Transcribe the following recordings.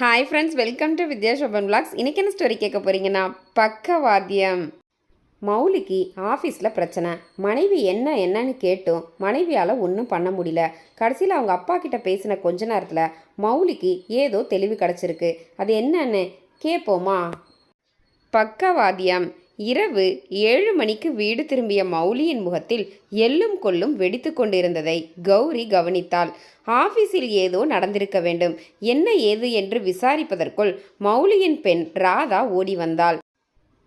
Hi friends welcome to Vidya Shoban vlogs இன்றைக்கி என்ன story கேட்க போகிறீங்கன்னா பக்கவாத்தியம். மௌலிக்கு ஆஃபீஸில் பிரச்சனை. மனைவி என்ன என்னன்னு கேட்டும். மனைவியால் ஒன்றும் பண்ண முடியல. கடைசியில் அவங்க அப்பா கிட்ட பேசின கொஞ்ச நேரத்தில் மௌலிக்கு ஏதோ தெளிவு கிடச்சிருக்கு. அது என்னன்னு கேட்போமா பக்கவாத்தியம். இரவு ஏழு மணிக்கு வீடு திரும்பிய மௌலியின் முகத்தில் எள்ளும் கொள்ளும் வெடித்து கொண்டிருந்ததை கௌரி கவனித்தாள். ஆபீஸில் ஏதோ நடந்திருக்க வேண்டும். என்ன ஏது என்று விசாரிப்பதற்குள் மௌலியின் பெண் ராதா ஓடி வந்தாள்.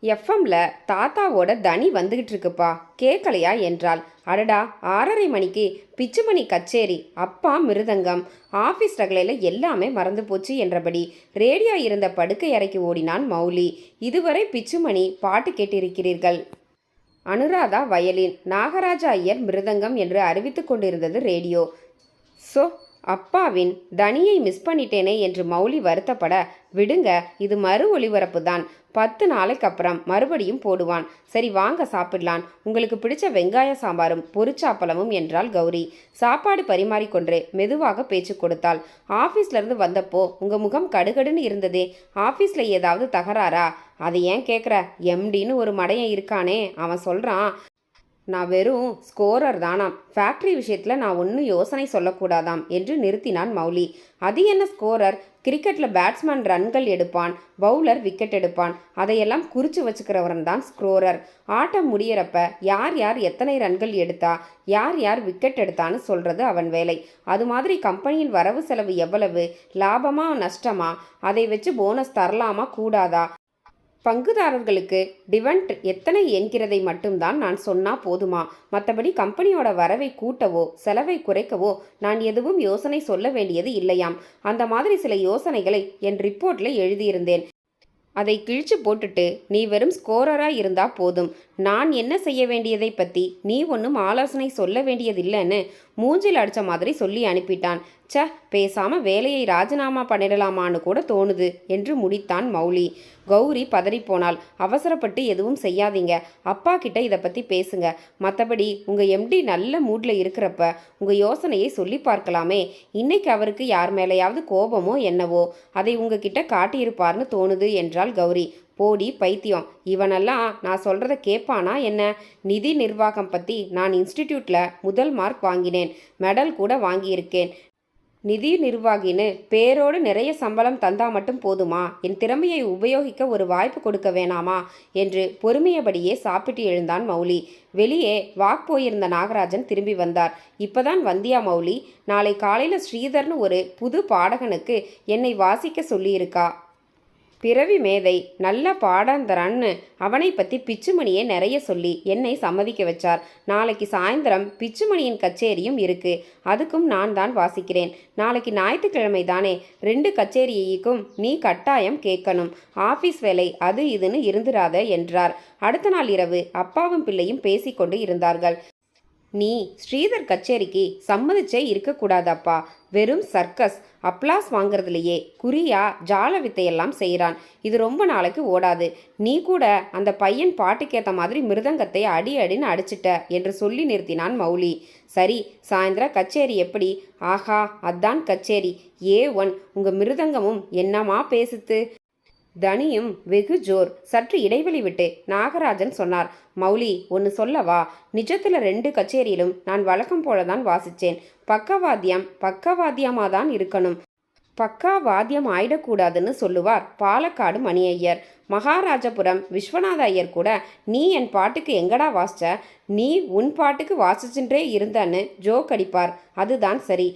எஃப்எம்ல தாத்தாவோட தனி வந்துகிட்டு இருக்குப்பா கேட்கலையா என்றாள். அடடா ஆறரை மணிக்கு பிச்சுமணி கச்சேரி அப்பா மிருதங்கம் ஆஃபீஸ் ரகலையில் எல்லாமே மறந்து போச்சு என்றபடி ரேடியோ இருந்த படுக்கை அறைக்கு ஓடினான் மௌலி. இதுவரை பிச்சுமணி பாட்டு கேட்டிருக்கிறீர்கள். அனுராதா வயலின் நாகராஜா ஐயர் மிருதங்கம் என்று அறிவித்துக் கொண்டிருந்தது ரேடியோ. ஸோ அப்பாவின் தனியை மிஸ் பண்ணிட்டேனே என்று மௌலி வருத்தப்பட விடுங்க இது மறு ஒளிபரப்பு தான் பத்து நாளைக்கு அப்புறம் மறுபடியும் போடுவான். சரி வாங்க சாப்பிடலாம். உங்களுக்கு பிடிச்ச வெங்காய சாம்பாரும் பொரிச்சாப்பளமும் என்றாள் கௌரி. சாப்பாடு பரிமாறிக்கொண்டு மெதுவாக பேச்சு கொடுத்தாள். ஆஃபீஸ்லேருந்து வந்தப்போ உங்கள் முகம் கடுகடுன்னு இருந்ததே. ஆஃபீஸில் ஏதாவது தகராறா? அதை ஏன் கேட்குற எம்டின்னு ஒரு மடையன் இருக்கானே. அவன் சொல்கிறான் நான் வெறும் ஸ்கோரர் தானாம். ஃபேக்ட்ரி விஷயத்தில் நான் ஒன்றும் யோசனை சொல்லக்கூடாதாம் என்று நிறுத்தினான் மௌலி. அது என்ன ஸ்கோரர் கிரிக்கெட்டில் பேட்ஸ்மேன் ரன்கள் எடுப்பான் பவுலர் விக்கெட் எடுப்பான். அதையெல்லாம் குறித்து வச்சுக்கிறவன் தான் ஸ்கோரர் ஆட்டம் முடியிறப்ப யார் யார் எத்தனை ரன்கள் எடுத்தா யார் யார் விக்கெட் எடுத்தான்னு சொல்கிறது அவன் வேலை. அது மாதிரி கம்பெனியின் வரவு செலவு எவ்வளவு? லாபமா நஷ்டமா? அதை வச்சு போனஸ் தரலாமா கூடாதா? பங்குதாரர்களுக்கு டிவெண்ட் எத்தனை என்கிறதை மட்டும்தான் நான் சொன்னா போதுமா? மற்றபடி கம்பெனியோட வரவை கூட்டவோ செலவை குறைக்கவோ நான் எதுவும் யோசனை சொல்ல வேண்டியது இல்லையாம். அந்த மாதிரி சில யோசனைகளை என் ரிப்போர்ட்ல எழுதியிருந்தேன். அதை கிழிச்சு போட்டுட்டு நீ வெறும் ஸ்கோரராக இருந்தா போதும். நான் என்ன செய்ய வேண்டியதை பற்றி நீ ஒன்றும் ஆலோசனை சொல்ல வேண்டியதில்லைன்னு மூஞ்சில் அடித்த மாதிரி சொல்லி அனுப்பிட்டான். ச்ச பேசாம வேலையை ராஜினாமா பண்ணிடலாமான்னு கூட தோணுது என்று முடித்தான் மௌலி. கௌரி பதறிப்போனாள் அவசரப்பட்டு எதுவும் செய்யாதீங்க. அப்பா கிட்ட இதை பற்றி பேசுங்க. மற்றபடி உங்கள் எம்டி நல்ல மூடில் இருக்கிறப்ப உங்கள் யோசனையை சொல்லி பார்க்கலாமே. இன்னைக்கு அவருக்கு யார் மேலேயாவது கோபமோ என்னவோ அதை உங்ககிட்ட காட்டியிருப்பார்னு தோணுது என்றாள் கௌரி. போடி பைத்தியம். இவனெல்லாம் நான் சொல்கிறத கேட்பானா என்ன? நிதி நிர்வாகம் பற்றி நான் இன்ஸ்டிடியூட்டில் முதல் மார்க் வாங்கினேன். மெடல் கூட வாங்கியிருக்கேன். நிதி நிர்வாகின்னு பேரோடு நிறைய சம்பளம் தந்தா மட்டும் போதுமா? என் திறமையை உபயோகிக்க ஒரு வாய்ப்பு கொடுக்க வேணாமா? என்று பொறுமையபடியே சாப்பிட்டு எழுந்தான் மௌலி. வெளியே வாக் போயிருந்த நாகராஜன் திரும்பி வந்தார். இப்பதான் வந்தியா மௌலி. நாளை காலையில் ஸ்ரீதர்னு ஒரு புது பாடகனுக்கு என்னை வாசிக்க சொல்லியிருக்கா? பிறவி மேதை நல்ல பாடாந்தரான்னு அவனை பற்றி பிச்சுமணியை நிறைய சொல்லி என்னை சம்மதிக்க வச்சார். நாளைக்கு சாயந்தரம் பிச்சுமணியின் கச்சேரியும் இருக்கு. அதுக்கும் நான் தான் வாசிக்கிறேன். நாளைக்கு ஞாயிற்றுக்கிழமை தானே. ரெண்டு கச்சேரியைக்கும் நீ கட்டாயம் கேட்கணும். ஆஃபீஸ் வேலை அது இதுன்னு இருந்துராத என்றார். அடுத்த நாள் இரவு அப்பாவும் பிள்ளையும் பேசிக்கொண்டு இருந்தார்கள். நீ ஸ்ரீதர் கச்சேரிக்கு சம்மதிச்சே இருக்கக்கூடாதப்பா. வெறும் சர்க்கஸ் அப்ளாஸ் வாங்குறதுலையே குறியா ஜால வித்தையெல்லாம் செய்கிறான் இது ரொம்ப நாளைக்கு ஓடாது. நீ கூட அந்த பையன் பாட்டுக்கேற்ற மாதிரி மிருதங்கத்தை அடி அடின்னு அடிச்சிட்ட என்று சொல்லி நிறுத்தினான் மௌலி. சரி சாயந்தர கச்சேரி எப்படி? ஆஹா அதான் கச்சேரி. ஏ ஒன் உங்கள் மிருதங்கமும் என்னமா பேசுத்து? தனியும் வெகு ஜோர். சற்று இடைவெளி விட்டு நாகராஜன் சொன்னார் மௌலி ஒன்று சொல்லவா? நிஜத்தில் ரெண்டு கச்சேரியிலும் நான் வழக்கம் போல தான் வாசித்தேன் பக்கவாத்தியம் பக்கவாத்தியமாக தான் இருக்கணும். பக்கா வாத்தியம் ஆயிடக்கூடாதுன்னு சொல்லுவார் பாலக்காடு மணி ஐயர் மகாராஜபுரம் விஸ்வநாத ஐயர் கூட நீ என் பாட்டுக்கு எங்கடா வாசிச்ச? நீ உன் பாட்டுக்கு வாசிச்சுட்டே இருந்தன்னு ஜோக் அடிப்பார். அதுதான் சரி.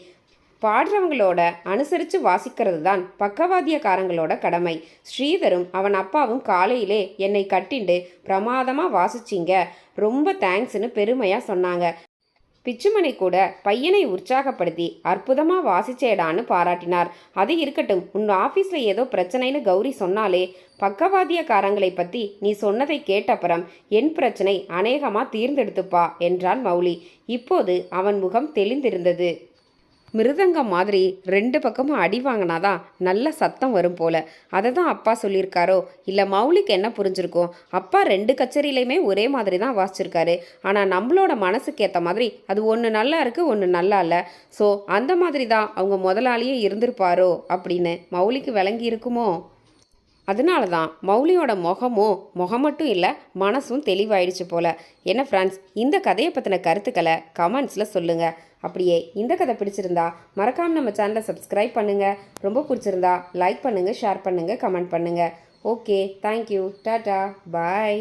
பாடுறவங்களோட அனுசரித்து வாசிக்கிறது தான் பக்கவாத்தியக்காரங்களோட கடமை. ஸ்ரீதரும் அவன் அப்பாவும் காலையிலே என்னை கட்டிண்டு பிரமாதமாக வாசிச்சிங்க. ரொம்ப தேங்க்ஸ்னு பெருமையாக சொன்னாங்க. பிச்சுமணி கூட பையனை உற்சாகப்படுத்தி அற்புதமாக வாசிச்சேடான்னு பாராட்டினார். அது இருக்கட்டும் உன் ஆஃபீஸில் ஏதோ பிரச்சனைன்னு கௌரி சொன்னாலே பக்கவாதியக்காரங்களை பற்றி நீ சொன்னதை கேட்டப்புறம் என் பிரச்சனை அநேகமாக தீர்ந்தெடுத்துப்பா என்றான் மௌலி. இப்போது அவன் முகம் தெளிந்திருந்தது. மிருதங்கம் மாதிரி ரெண்டு பக்கமும் அடி வாங்கினாதான் நல்ல சத்தம் வரும் போல. அதை தான் அப்பா சொல்லியிருக்காரோ? இல்லை மௌலிக்கு என்ன புரிஞ்சிருக்கும்? அப்பா ரெண்டு கச்சேரியிலையுமே ஒரே மாதிரி தான் வாசிச்சிருக்காரு. ஆனால் நம்மளோட மனசுக்கு ஏற்ற மாதிரி அது ஒன்று நல்லா இருக்குது ஒன்று நல்லா இல்லை. ஸோ அந்த மாதிரி தான் அவங்க முதலாளியே இருந்திருப்பாரோ அப்படின்னு மௌலிக்கு விளங்கி இருக்குமோ? அதனால தான் மௌலியோட முகமும் முகம் மட்டும் இல்லை மனசும் தெளிவாயிடுச்சு போல. என்ன ஃப்ரெண்ட்ஸ் இந்த கதையை பற்றின கருத்துக்களை கமெண்ட்ஸில் சொல்லுங்கள் அப்படியே இந்த கதை பிடிச்சிருந்தா மறக்காமல் நம்ம சேனலை சப்ஸ்கிரைப் பண்ணுங்கள் ரொம்ப பிடிச்சிருந்தா லைக் பண்ணுங்கள் ஷேர் பண்ணுங்கள் கமெண்ட் பண்ணுங்கள் ஓகே தேங்க்யூ டாட்டா பாய்